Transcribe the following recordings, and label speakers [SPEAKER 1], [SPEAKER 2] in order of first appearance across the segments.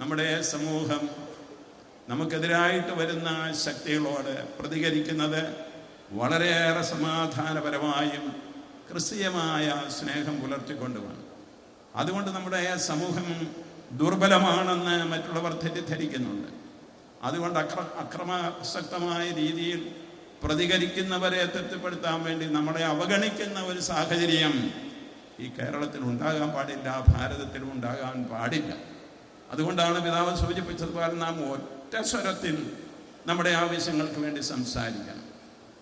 [SPEAKER 1] നമ്മുടെ സമൂഹം നമുക്കെതിരായിട്ട് വരുന്ന ശക്തികളോട് പ്രതികരിക്കുന്നത് വളരെയേറെ സമാധാനപരമായും ക്രിസ്തീയമായ സ്നേഹം പുലർത്തിക്കൊണ്ടുമാണ്. അതുകൊണ്ട് നമ്മുടെ സമൂഹം ദുർബലമാണെന്ന് മറ്റുള്ളവർ തെറ്റിദ്ധരിക്കുന്നുണ്ട്. അതുകൊണ്ട് അക്ര അക്രമാസക്തമായ രീതിയിൽ പ്രതികരിക്കുന്നവരെ തൃപ്തിപ്പെടുത്താൻ വേണ്ടി നമ്മളെ അവഗണിക്കുന്ന ഒരു സാഹചര്യം ഈ കേരളത്തിൽ ഉണ്ടാകാൻ പാടില്ല ഭാരതത്തിലും ഉണ്ടാകാൻ പാടില്ല. അതുകൊണ്ടാണ് പിതാവ് സൂചിപ്പിച്ചതുപോലെ നാം ഒറ്റ സ്വരത്തിൽ നമ്മുടെ ആവശ്യങ്ങൾക്ക് വേണ്ടി സംസാരിക്കണം.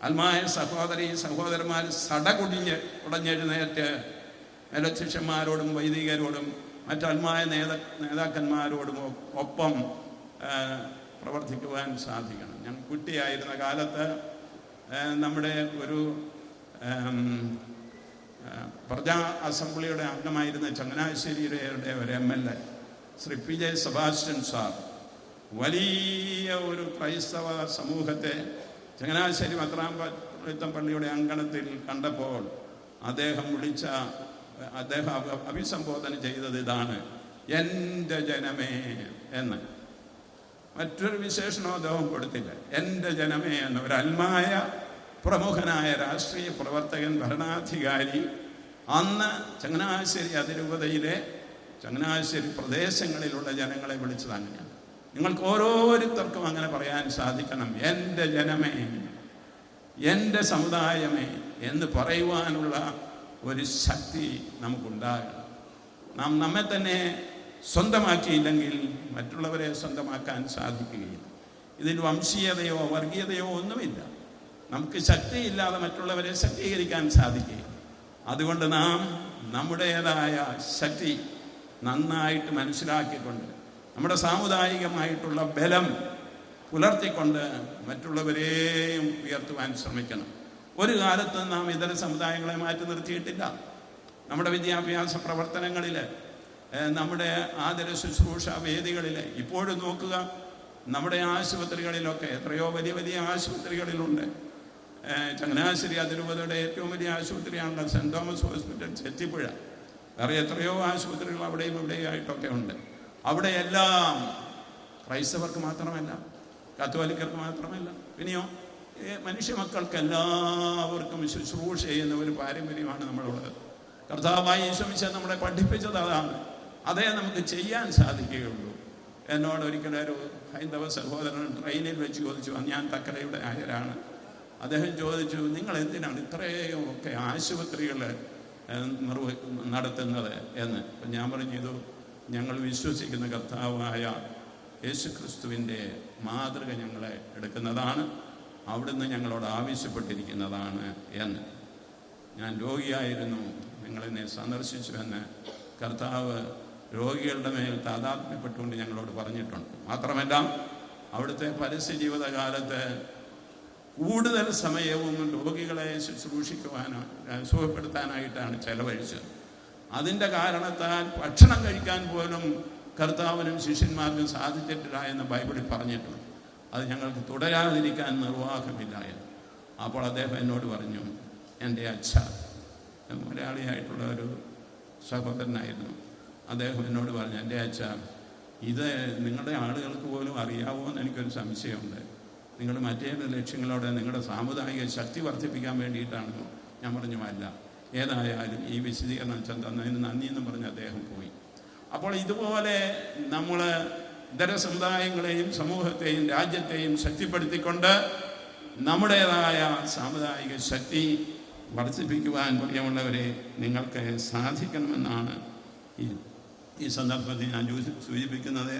[SPEAKER 1] അൽമായ സഹോദരി സഹോദരന്മാർ സടകുടിഞ്ഞ് ഉടഞ്ഞെഴുന്നേറ്റ് മേലധ്യക്ഷന്മാരോടും വൈദികരോടും മറ്റൽമായ നേത നേതാക്കന്മാരോടും ഒപ്പം പ്രവർത്തിക്കുവാൻ സാധിക്കണം. ഞാൻ കുട്ടിയായിരുന്ന കാലത്ത് നമ്മുടെ ഒരു പ്രജാ അസംബ്ലിയുടെ അംഗമായിരുന്ന ചങ്ങനാശ്ശേരിയുടെ ഒരു M L A Shri P J Sebastian sir വലിയ ഒരു ക്രൈസ്തവ സമൂഹത്തെ ചങ്ങനാശ്ശേരി മത്രാമ്പത്തം പള്ളിയുടെ അങ്കണത്തിൽ കണ്ടപ്പോൾ അദ്ദേഹം വിളിച്ച അദ്ദേഹം അഭിസംബോധന ചെയ്തത് ഇതാണ് എന്റെ ജനമേ എന്ന്. മറ്റൊരു വിശേഷണോ അദ്ദേഹം കൊടുത്തില്ല. എന്റെ ജനമേ എന്ന്. ഒരു അൽമായ പ്രമുഖനായ രാഷ്ട്രീയ പ്രവർത്തകൻ ഭരണാധികാരി അന്ന് ചങ്ങനാശ്ശേരി അതിരൂപതയിലെ ചങ്ങനാശ്ശേരി പ്രദേശങ്ങളിലുള്ള ജനങ്ങളെ വിളിച്ചത് അങ്ങനെയാണ്. നിങ്ങൾക്ക് ഓരോരുത്തർക്കും അങ്ങനെ പറയാൻ സാധിക്കണം. എന്റെ ജനമേ എന്റെ സമുദായമേ എന്ന് പറയുവാനുള്ള ഒരു ശക്തി നമുക്കുണ്ടാകണം. നാം നമ്മെ തന്നെ സ്വന്തമാക്കിയില്ലെങ്കിൽ മറ്റുള്ളവരെ സ്വന്തമാക്കാൻ സാധിക്കുകയില്ല. ഇതിൽ വംശീയതയോ വർഗീയതയോ ഒന്നുമില്ല. നമുക്ക് ശക്തിയില്ലാതെ മറ്റുള്ളവരെ ശക്തീകരിക്കാൻ സാധിക്കുകയില്ല. അതുകൊണ്ട് നാം നമ്മുടേതായ ശക്തി നന്നായിട്ട് മനസ്സിലാക്കിക്കൊണ്ട് നമ്മുടെ സാമുദായികമായിട്ടുള്ള ബലം പുലർത്തിക്കൊണ്ട് മറ്റുള്ളവരെയും ഉയർത്തുവാൻ ശ്രമിക്കണം. ഒരു കാലത്ത് നാം ഇതര സമുദായങ്ങളെ മാറ്റി നിർത്തിയിട്ടില്ല. നമ്മുടെ വിദ്യാഭ്യാസ പ്രവർത്തനങ്ങളിൽ നമ്മുടെ ആദര ശുശ്രൂഷ വേദികളിൽ ഇപ്പോഴും നോക്കുക നമ്മുടെ ആശുപത്രികളിലൊക്കെ എത്രയോ വലിയ വലിയ ആശുപത്രികളിലുണ്ട്. ചങ്ങനാശ്ശേരി അതിരൂപതയുടെ ഏറ്റവും വലിയ ആശുപത്രിയാണല്ലോ സെന്റ് തോമസ് ഹോസ്പിറ്റൽ ചെത്തിപ്പുഴ വേറെ എത്രയോ ആശുപത്രികൾ അവിടെയും ഇവിടെയും ആയിട്ടൊക്കെ ഉണ്ട്. അവിടെയെല്ലാം ക്രൈസ്തവർക്ക് മാത്രമല്ല കത്തോലിക്കർക്ക് മാത്രമല്ല പിന്നെയോ മനുഷ്യ മക്കൾക്ക് എല്ലാവർക്കും ശുശ്രൂഷ ചെയ്യുന്ന ഒരു പാരമ്പര്യമാണ് നമ്മളുള്ളത്. കർത്താവായി ഈശ്വമിച്ച നമ്മളെ പഠിപ്പിച്ചത് അതാണ്. അതേ നമുക്ക് ചെയ്യാൻ സാധിക്കുകയുള്ളൂ. എന്നോട് ഒരിക്കലും ഒരു ഹൈന്ദവ സഹോദരൻ ട്രെയിനിൽ വെച്ച് ചോദിച്ചു ഞാൻ തക്കരയുടെ ആയരാണ്. അദ്ദേഹം ചോദിച്ചു നിങ്ങൾ എന്തിനാണ് ഇത്രയും ഒക്കെ ആശുപത്രികൾ നിർവ നടത്തുന്നത് എന്ന്. ഞാൻ പറഞ്ഞു ഇത് ഞങ്ങൾ വിശ്വസിക്കുന്ന കർത്താവായ യേശു ക്രിസ്തുവിന്റെ മാതൃക ഞങ്ങളെ എടുക്കുന്നതാണ് അവിടുന്ന് ഞങ്ങളോട് ആവശ്യപ്പെട്ടിരിക്കുന്നതാണ് എന്ന്. ഞാൻ രോഗിയായിരുന്നു നിങ്ങളെന്നെ സന്ദർശിച്ചുവെന്ന് കർത്താവ് രോഗികളുടെ മേൽ താതാത്മ്യപ്പെട്ടുകൊണ്ട് ഞങ്ങളോട് പറഞ്ഞിട്ടുണ്ട്. മാത്രമല്ല അവിടുത്തെ പരസ്യ ജീവിതകാലത്ത് കൂടുതൽ സമയവും രോഗികളെ ശുശ്രൂഷിക്കുവാനോ സുഖപ്പെടുത്താനായിട്ടാണ് ചെലവഴിച്ചത്. അതിന്റെ കാരണത്താൽ ഭക്ഷണം കഴിക്കാൻ പോലും കർത്താവിനും ശിഷ്യന്മാർക്കും സാധിച്ചിട്ടില്ല എന്ന് ബൈബിളിൽ പറഞ്ഞിട്ടുണ്ട്. അത് ഞങ്ങൾക്ക് തുടരാതിരിക്കാൻ നിർവാഹമില്ല അപ്പോൾ അദ്ദേഹം എന്നോട് പറഞ്ഞു എന്റെ അച്ഛ മലയാളിയായിട്ടുള്ള ഒരു സഹോദരനായിരുന്നു. അദ്ദേഹം എന്നോട് പറഞ്ഞു എന്റെ അച്ഛ ഇത് നിങ്ങളുടെ ആളുകൾക്ക് പോലും അറിയാവോ എന്ന് എനിക്കൊരു സംശയമുണ്ട്. നിങ്ങൾ മറ്റേത് ലക്ഷ്യങ്ങളോടെ നിങ്ങളുടെ സാമുദായിക ശക്തി വർദ്ധിപ്പിക്കാൻ വേണ്ടിയിട്ടാണോ. ഞാൻ പറഞ്ഞു അല്ല ഏതായാലും ഈ വിശദീകരണം തന്നതിന് നന്ദി എന്ന് പറഞ്ഞ് അദ്ദേഹം പോയി. അപ്പോൾ ഇതുപോലെ നമ്മൾ ഇതര സമുദായങ്ങളെയും സമൂഹത്തെയും രാജ്യത്തെയും ശക്തിപ്പെടുത്തിക്കൊണ്ട് നമ്മുടേതായ സാമുദായിക ശക്തി വർദ്ധിപ്പിക്കുവാൻ പ്രിയമുള്ളവരെ നിങ്ങൾക്ക് സാധിക്കണമെന്നാണ് ഈ ഈ സന്ദർഭത്തിൽ ഞാൻ സൂചിപ്പിക്കുന്നത്.